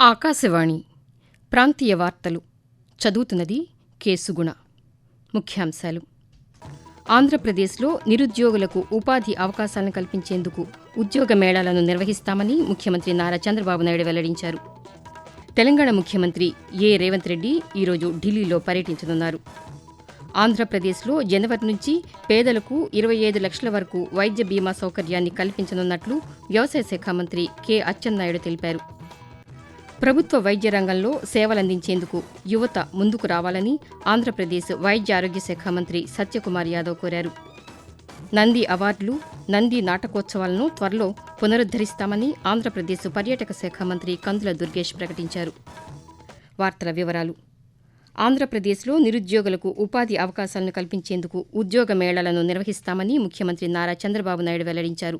ఆకాశవాణి ప్రాంతీయ వార్తలు. చదువుతున్నది కేసుగుణ. ముఖ్యాంశాలు. ఆంధ్రప్రదేశ్లో నిరుద్యోగులకు ఉపాధి అవకాశాలను కల్పించేందుకు ఉద్యోగ మేళాలను నిర్వహిస్తామని ముఖ్యమంత్రి నారా చంద్రబాబు నాయుడు వెల్లడించారు. తెలంగాణ ముఖ్యమంత్రి ఏ. రేవంత్ రెడ్డి ఈరోజు ఢిల్లీలో పర్యటించనున్నారు. ఆంధ్రప్రదేశ్లో జనవరి నుంచి పేదలకు ఇరవై ఐదు లక్షల వరకు వైద్య బీమా సౌకర్యాన్ని కల్పించనున్నట్లు వ్యవసాయ శాఖ మంత్రి కె అచ్చెన్నాయుడు తెలిపారు. ప్రభుత్వ వైద్య రంగంలో సేవలందించేందుకు యువత ముందుకు రావాలని ఆంధ్రప్రదేశ్ వైద్య ఆరోగ్య శాఖ మంత్రి సత్యకుమార్ యాదవ్ కోరారు. నంది అవార్డులు నంది నాటకోత్సవాలను త్వరలో పునరుద్ధరిస్తామని ఆంధ్రప్రదేశ్ పర్యాటక శాఖ మంత్రి కందుల దుర్గేష్ ప్రకటించారు. వార్తల వివరాలు ఆంధ్రప్రదేశ్లో నిరుద్యోగులకు ఉపాధి అవకాశాలను కల్పించేందుకు ఉద్యోగ మేళాలను నిర్వహిస్తామని ముఖ్యమంత్రి నారా చంద్రబాబు నాయుడు వెల్లడించారు.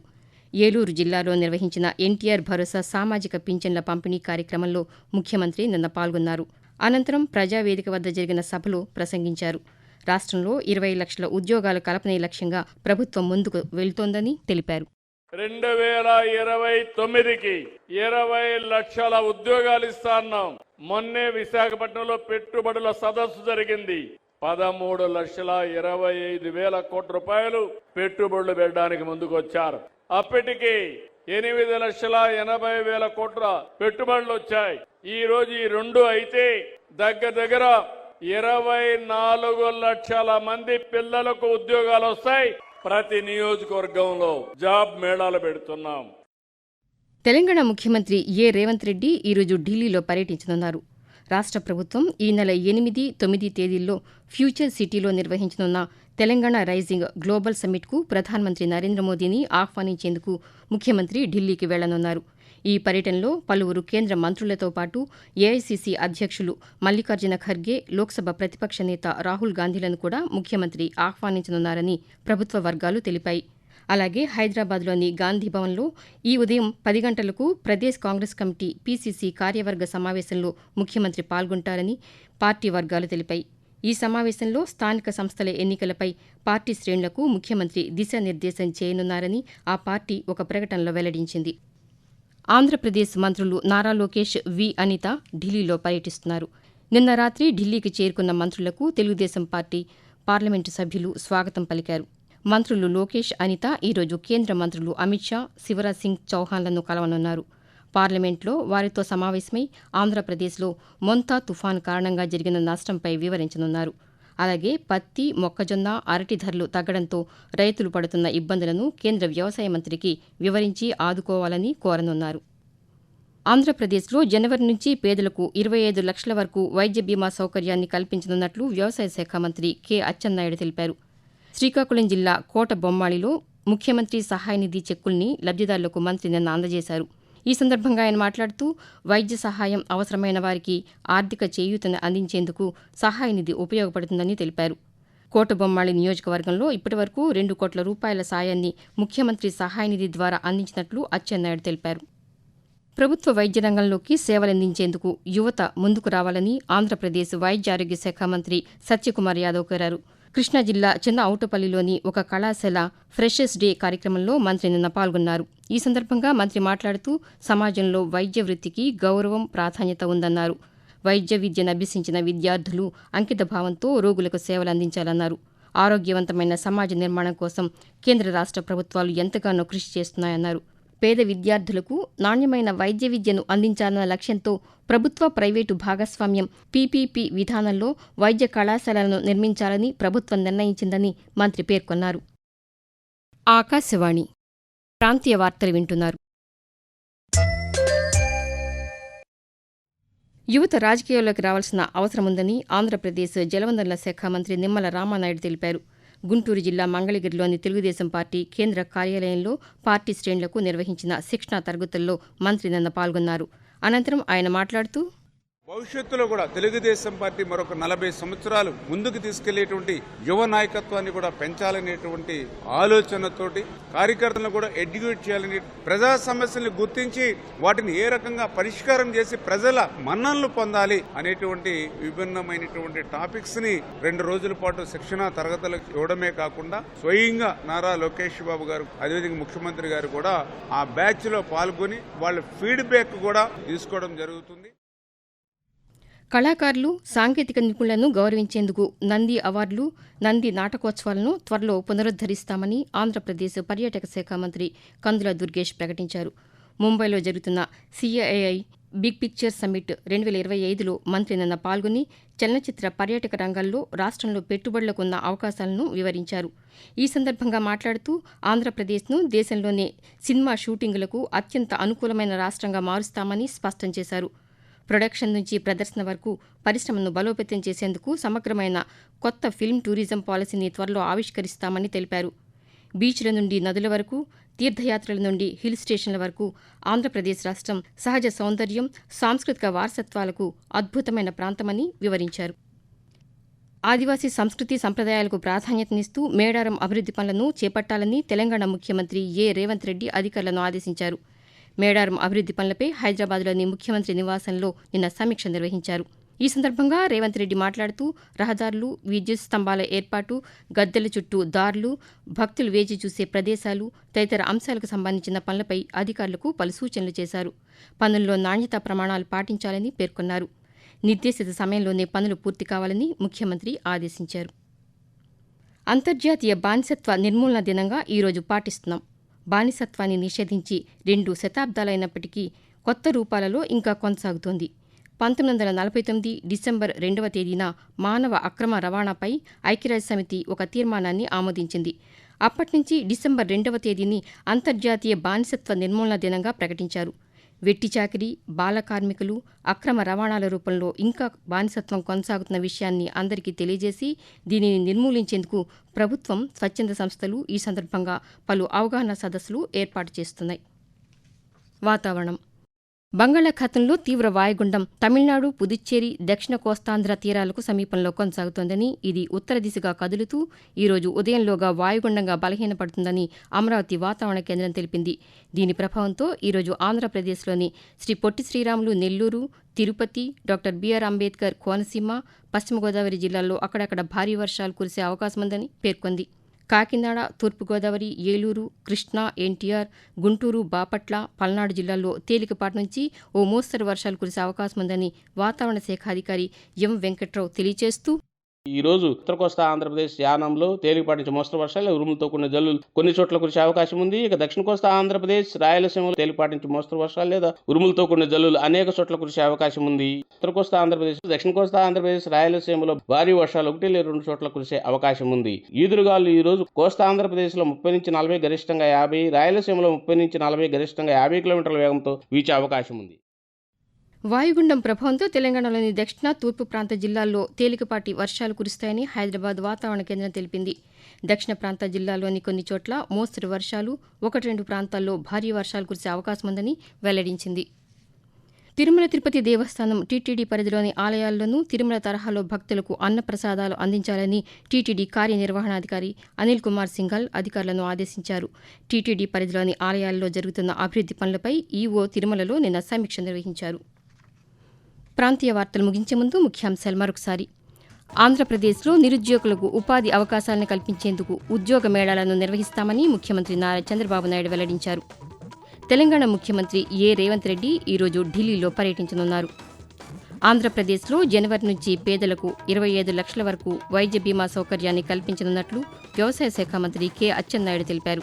ఏలూరు జిల్లాలో నిర్వహించిన ఎన్టీఆర్ భరోసా సామాజిక పింఛన్ల పంపిణీ కార్యక్రమంలో ముఖ్యమంత్రి నిన్న పాల్గొన్నారు. అనంతరం ప్రజావేదిక వద్ద జరిగిన సభలో ప్రసంగించారు. రాష్ట్రంలో ఇరవై లక్షల ఉద్యోగాల కల్పనే లక్ష్యంగా ప్రభుత్వం ముందుకు వెళ్తోందని తెలిపారు. రెండు వేల ఇరవై తొమ్మిదికి ఇరవై లక్షల ఉద్యోగాలు ఇస్తా అన్నాం. మొన్నే విశాఖపట్నంలో పెట్టుబడుల సదస్సు జరిగింది. పదమూడు లక్షల ఇరవై ఐదు వేల కోట్ల రూపాయలు పెట్టుబడులు పెట్టడానికి ముందుకు వచ్చారు అప్పటికి ఎనిమిది లక్షల ఎనభై వేల కోట్ల పెట్టుబడులు వచ్చాయి. ఈ రోజు ఈ రెండు అయితే దగ్గర దగ్గర ఇరవై నాలుగు లక్షల మంది పిల్లలకు ఉద్యోగాలు వస్తాయి. ప్రతి నియోజకవర్గంలో జాబ్ మేళాలు పెడుతున్నాం. తెలంగాణ ముఖ్యమంత్రి ఏ రేవంత్ రెడ్డి ఈరోజు ఢిల్లీలో పర్యటించనున్నారు. రాష్ట్ర ప్రభుత్వం ఈ నెల ఎనిమిది తొమ్మిది తేదీల్లో ఫ్యూచర్ సిటీలో నిర్వహించనున్న తెలంగాణ రైజింగ్ గ్లోబల్ సమ్మిట్కు ప్రధానమంత్రి నరేంద్ర మోదీని ఆహ్వానించేందుకు ముఖ్యమంత్రి ఢిల్లీకి వెళ్ళనున్నారు. ఈ పర్యటనలో పలువురు కేంద్ర మంత్రులతో పాటు ఏఐసీసీ అధ్యక్షులు మల్లికార్జున ఖర్గే లోక్సభ ప్రతిపక్ష నేత రాహుల్ గాంధీలను కూడా ముఖ్యమంత్రి ఆహ్వానించనున్నారని ప్రభుత్వ వర్గాలు తెలిపాయి. అలాగే హైదరాబాద్లోని గాంధీ భవన్లో ఈ ఉదయం పది గంటలకు ప్రదేశ్ కాంగ్రెస్ కమిటీ పీసీసీ కార్యవర్గ సమావేశంలో ముఖ్యమంత్రి పాల్గొంటారని పార్టీ వర్గాలు తెలిపాయి. ఈ సమావేశంలో స్థానిక సంస్థల ఎన్నికలపై పార్టీ శ్రేణులకు ముఖ్యమంత్రి దిశానిర్దేశం చేయనున్నారని ఆ పార్టీ ఒక ప్రకటనలో వెల్లడించింది. ఆంధ్రప్రదేశ్ మంత్రులు నారా లోకేష్ వి అనిత ఢిల్లీలో పర్యటిస్తున్నారు. నిన్న రాత్రి ఢిల్లీకి చేరుకున్న మంత్రులకు తెలుగుదేశం పార్టీ పార్లమెంటు సభ్యులు స్వాగతం పలికారు. మంత్రులు లోకేష్ అనిత ఈరోజు కేంద్ర మంత్రులు అమిత్ షా శివరాజ్ సింగ్ చౌహాన్లను కలవనున్నారు. పార్లమెంట్లో వారితో సమావేశమై ఆంధ్రప్రదేశ్లో మొంతా తుఫాన్ కారణంగా జరిగిన నష్టంపై వివరించనున్నారు. అలాగే పత్తి మొక్కజొన్న అరటి ధరలు తగ్గడంతో రైతులు పడుతున్న ఇబ్బందులను కేంద్ర వ్యవసాయ మంత్రికి వివరించి ఆదుకోవాలని కోరనున్నారు. ఆంధ్రప్రదేశ్లో జనవరి నుంచి పేదలకు ఇరవై ఐదు లక్షల వరకు వైద్య బీమా సౌకర్యాన్ని కల్పించనున్నట్లు వ్యవసాయ శాఖ మంత్రి కె అచ్చెన్నాయుడు తెలిపారు. శ్రీకాకుళం జిల్లా కోట బొమ్మాళిలో ముఖ్యమంత్రి సహాయ నిధి చెక్కుల్ని లబ్దిదారులకు మంత్రి నిన్న అందజేశారు. ఈ సందర్భంగా ఆయన మాట్లాడుతూ వైద్య సహాయం అవసరమైన వారికి ఆర్థిక చేయూతను అందించేందుకు సహాయ నిధి ఉపయోగపడుతుందని తెలిపారు. కోటబొమ్మాళి నియోజకవర్గంలో ఇప్పటివరకు రెండు కోట్ల రూపాయల సాయాన్ని ముఖ్యమంత్రి సహాయ నిధి ద్వారా అందించినట్లు అచ్చెన్నాయుడు తెలిపారు. ప్రభుత్వ వైద్య రంగంలోకి సేవలందించేందుకు యువత ముందుకు రావాలని ఆంధ్రప్రదేశ్ వైద్య ఆరోగ్య శాఖ మంత్రి సత్యకుమార్ యాదవ్ కోరారు. కృష్ణా జిల్లా చిన్న ఔటపల్లిలోని ఒక కళాశాల ఫ్రెషర్స్ డే కార్యక్రమంలో మంత్రి నిన్న పాల్గొన్నారు. ఈ సందర్భంగా మంత్రి మాట్లాడుతూ సమాజంలో వైద్య వృత్తికి గౌరవం ప్రాధాన్యత ఉందన్నారు. వైద్య విద్యను అభ్యసించిన విద్యార్థులు అంకిత భావంతో రోగులకు సేవలు అందించాలన్నారు. ఆరోగ్యవంతమైన సమాజ నిర్మాణం కోసం కేంద్ర రాష్ట్ర ప్రభుత్వాలు ఎంతగానో కృషి చేస్తున్నాయన్నారు. పేద విద్యార్థులకు నాణ్యమైన వైద్య విద్యను అందించాలన్న లక్ష్యంతో ప్రభుత్వ ప్రైవేటు భాగస్వామ్యం పీపీపీ విధానంలో వైద్య కళాశాలలను నిర్మించాలని ప్రభుత్వం నిర్ణయించిందని మంత్రి పేర్కొన్నారు. ఆకాశవాణి ప్రాంతీయ వార్తలు వింటున్నారు. యువత రాజకీయాల్లోకి రావాల్సిన అవసరముందని ఆంధ్రప్రదేశ్ జలవనరుల శాఖ మంత్రి నిమ్మల రామానాయుడు తెలిపారు. గుంటూరు జిల్లా మంగళగిరిలోని తెలుగుదేశం పార్టీ కేంద్ర కార్యాలయంలో పార్టీ శ్రేణులకు నిర్వహించిన శిక్షణా తరగతుల్లో మంత్రి నిన్న పాల్గొన్నారు. అనంతరం ఆయన మాట్లాడుతూ భవిష్యత్తులో కూడా తెలుగుదేశం పార్టీ మరొక నలభై సంవత్సరాలు ముందుకు తీసుకెళ్ళేటువంటి యువ నాయకత్వాన్ని కూడా పెంచాలనేటువంటి ఆలోచనతోటి కార్యకర్తలను కూడా ఎడ్యుకేట్ చేయాలని ప్రజా సమస్యల్ని గుర్తించి వాటిని ఏ రకంగా పరిష్కారం చేసి ప్రజల మన్ననలు పొందాలి అనేటువంటి విభిన్నమైనటువంటి టాపిక్స్ని రెండు రోజుల పాటు శిక్షణ తరగతులకు ఇవ్వడమే కాకుండా స్వయంగా నారా లోకేష్ బాబు గారు అదేవిధంగా ముఖ్యమంత్రి గారు కూడా ఆ బ్యాచ్లో పాల్గొని వాళ్ళ ఫీడ్బ్యాక్ కూడా తీసుకోవడం జరుగుతుంది. కళాకారులు సాంకేతిక నిపుణులను గౌరవించేందుకు నంది అవార్డులు నంది నాటకోత్సవాలను త్వరలో పునరుద్దరిస్తామని ఆంధ్రప్రదేశ్ పర్యాటక శాఖ మంత్రి కందుల దుర్గేష్ ప్రకటించారు. ముంబైలో జరుగుతున్న సిఐఐ బిగ్ పిక్చర్ సమ్మిట్ రెండు వేల ఇరవై ఐదులో మంత్రి నిన్న పాల్గొని చలనచిత్ర పర్యాటక రంగాల్లో రాష్ట్రంలో పెట్టుబడులకు ఉన్న అవకాశాలను వివరించారు. ఈ సందర్భంగా మాట్లాడుతూ ఆంధ్రప్రదేశ్ను దేశంలోనే సినిమా షూటింగులకు అత్యంత అనుకూలమైన రాష్ట్రంగా మారుస్తామని స్పష్టం చేశారు. ప్రొడక్షన్ నుంచి ప్రదర్శన వరకు పరిశ్రమను బలోపేతం చేసేందుకు సమగ్రమైన కొత్త ఫిల్మ్ టూరిజం పాలసీని త్వరలో ఆవిష్కరిస్తామని తెలిపారు. బీచ్ల నుండి నదుల వరకు తీర్థయాత్రల నుండి హిల్ స్టేషన్ల వరకు ఆంధ్రప్రదేశ్ రాష్ట్రం సహజ సౌందర్యం సాంస్కృతిక వారసత్వాలకు అద్భుతమైన ప్రాంతమని వివరించారు. ఆదివాసీ సంస్కృతి సంప్రదాయాలకు ప్రాధాన్యతనిస్తూ మేడారం అభివృద్ది పనులను చేపట్టాలని తెలంగాణ ముఖ్యమంత్రి ఏ రేవంత్ రెడ్డి అధికారులను ఆదేశించారు. మేడారం అభివృద్ది పనులపై హైదరాబాద్లోని ముఖ్యమంత్రి నివాసంలో నిన్న సమీక్ష నిర్వహించారు. ఈ సందర్భంగా రేవంత్ రెడ్డి మాట్లాడుతూ రహదారులు విద్యుత్ స్తంభాల ఏర్పాటు గద్దెల చుట్టూ దారులు భక్తులు వేచి చూసే ప్రదేశాలు తదితర అంశాలకు సంబంధించిన పనులపై అధికారులకు పలు సూచనలు చేశారు. పనుల్లో నాణ్యతా ప్రమాణాలు పాటించాలని పేర్కొన్నారు. నిర్దేశిత సమయంలోనే పనులు పూర్తి కావాలని ముఖ్యమంత్రి ఆదేశించారు. అంతర్జాతీయ బానిసత్వ నిర్మూలన దినంగా ఈరోజు పాటిస్తున్నాం. బానిసత్వాన్ని నిషేధించి రెండు శతాబ్దాలైనప్పటికీ కొత్త రూపాలలో ఇంకా కొనసాగుతోంది. పంతొమ్మిది వందల నలభై తొమ్మిది డిసెంబర్ రెండవ తేదీన మానవ అక్రమ రవాణాపై ఐక్యరాజ్య సమితి ఒక తీర్మానాన్ని ఆమోదించింది. అప్పటి నుంచి డిసెంబర్ రెండవ తేదీని అంతర్జాతీయ బానిసత్వ నిర్మూలన దినంగా ప్రకటించారు. వెట్టి చాకిరీ బాల కార్మికులు అక్రమ రవాణాల రూపంలో ఇంకా బానిసత్వం కొనసాగుతున్న విషయాన్ని అందరికీ తెలియజేసి దీనిని నిర్మూలించేందుకు ప్రభుత్వం స్వచ్ఛంద సంస్థలు ఈ సందర్భంగా పలు అవగాహన సదస్సులు ఏర్పాటు చేస్తున్నాయి. వాతావరణం. బంగాళాఖాతంలో తీవ్ర వాయుగుండం తమిళనాడు పుదుచ్చేరి దక్షిణ కోస్తాంధ్ర తీరాలకు సమీపంలో కొనసాగుతోందని ఇది ఉత్తర దిశగా కదులుతూ ఈరోజు ఉదయంలోగా వాయుగుండంగా బలహీనపడుతుందని అమరావతి వాతావరణ కేంద్రం తెలిపింది. దీని ప్రభావంతో ఈరోజు ఆంధ్రప్రదేశ్లోని Sri Potti Sriramulu Nellore Tirupati doctor B R Ambedkar Konaseema Paschima Godavari జిల్లాల్లో అక్కడక్కడ భారీ వర్షాలు కురిసే అవకాశముందని పేర్కొంది. కాకినాడ తూర్పుగోదావరి ఏలూరు కృష్ణా ఎన్టీఆర్ గుంటూరు బాపట్ల పల్నాడు జిల్లాల్లో తేలికపాటి నుంచి ఓ మోస్తరు వర్షాలు కురిసే అవకాశం ఉందని వాతావరణ శాఖ అధికారి ఎం వెంకట్రావు తెలియజేస్తూ ఈ రోజు ఉత్తర కోస్తా ఆంధ్రప్రదేశ్ యానంలో తేలికపాటి నుంచి మోస్తరు వర్షాలు ఉరుములతో కూడిన జల్లులు కొన్ని చోట్ల కురిసే అవకాశం ఉంది. ఇక దక్షిణ కోస్తా ఆంధ్రప్రదేశ్ రాయలసీమలో తేలికపాటి నుంచి మోస్తరు వర్షాలు లేదా ఉరుములతో కూడిన జల్లులు అనేక చోట్ల కురిసే అవకాశం ఉంది. ఉత్తర కోస్తా ఆంధ్రప్రదేశ్ దక్షిణ కోస్తా ఆంధ్రప్రదేశ్ రాయలసీమలో భారీ వర్షాలు ఒకటి లేదా రెండు చోట్ల కురిసే అవకాశం ఉంది. ఈదురుగాలు ఈ రోజు కోస్తా ఆంధ్రప్రదేశ్లో ముప్పై నుంచి నలభై గరిష్టంగా యాభై రాయలసీమలో ముప్పై నుంచి నలభై గరిష్టంగా యాభై కిలోమీటర్ల వేగంతో వీచే అవకాశం ఉంది. వాయుగుండం ప్రభావంతో తెలంగాణలోని దక్షిణ తూర్పు ప్రాంత జిల్లాల్లో తేలికపాటి వర్షాలు కురుస్తాయని హైదరాబాద్ వాతావరణ కేంద్రం తెలిపింది. దక్షిణ ప్రాంత జిల్లాలోని కొన్ని చోట్ల మోస్తరు వర్షాలు ఒకటి రెండు ప్రాంతాల్లో భారీ వర్షాలు కురిసే అవకాశం ఉందని వెల్లడించింది. తిరుమల తిరుపతి దేవస్థానం టీటీడీ పరిధిలోని ఆలయాల్లోనూ తిరుమల తరహాలో భక్తులకు అన్నప్రసాదాలు అందించాలని టీటీడీ కార్యనిర్వహణాధికారి అనిల్ కుమార్ సింఘాల్ అధికారులను ఆదేశించారు. టీటీడీ పరిధిలోని ఆలయాల్లో జరుగుతున్న అభివృద్ది పనులపై ఈవో తిరుమలలో నిన్న సమీక్ష నిర్వహించారు. ప్రాంతీయ వార్తలు ముగించే ముందు ముఖ్యాంశాలు మరొకసారి. ఆంధ్రప్రదేశ్లో నిరుద్యోగులకు ఉపాధి అవకాశాలను కల్పించేందుకు ఉద్యోగ మేళాలను నిర్వహిస్తామని ముఖ్యమంత్రి నారా చంద్రబాబు నాయుడు వెల్లడించారు. తెలంగాణ ముఖ్యమంత్రి ఏ. రేవంత్ రెడ్డి ఈరోజు ఢిల్లీలో పర్యటించనున్నారు. ఆంధ్రప్రదేశ్లో జనవరి నుంచి పేదలకు ఇరవై ఐదు లక్షల వరకు వైద్య బీమా సౌకర్యాన్ని కల్పించనున్నట్లు వ్యవసాయ శాఖ మంత్రి కె. అచ్చెన్నాయుడు తెలిపారు.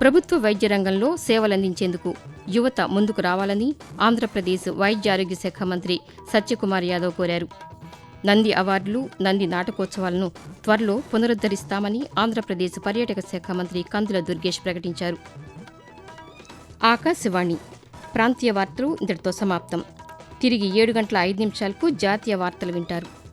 ప్రభుత్వ వైద్య రంగంలో సేవలందించేందుకు యువత ముందుకు రావాలని ఆంధ్రప్రదేశ్ వైద్యారోగ్య శాఖ మంత్రి సత్యకుమార్ యాదవ్ కోరారు. నంది అవార్డులు నంది నాటకోత్సవాలను త్వరలో పునరుద్దరిస్తామని ఆంధ్రప్రదేశ్ పర్యాటక శాఖ మంత్రి కందుల దుర్గేష్ ప్రకటించారు. ఆకాశవాణి ప్రాంతీయ వార్తలు ఇంతటితో సమాప్తం. తిరిగి ఏడు గంటల ఐదు నిమిషాలకు జాతీయ వార్తలు వింటారు.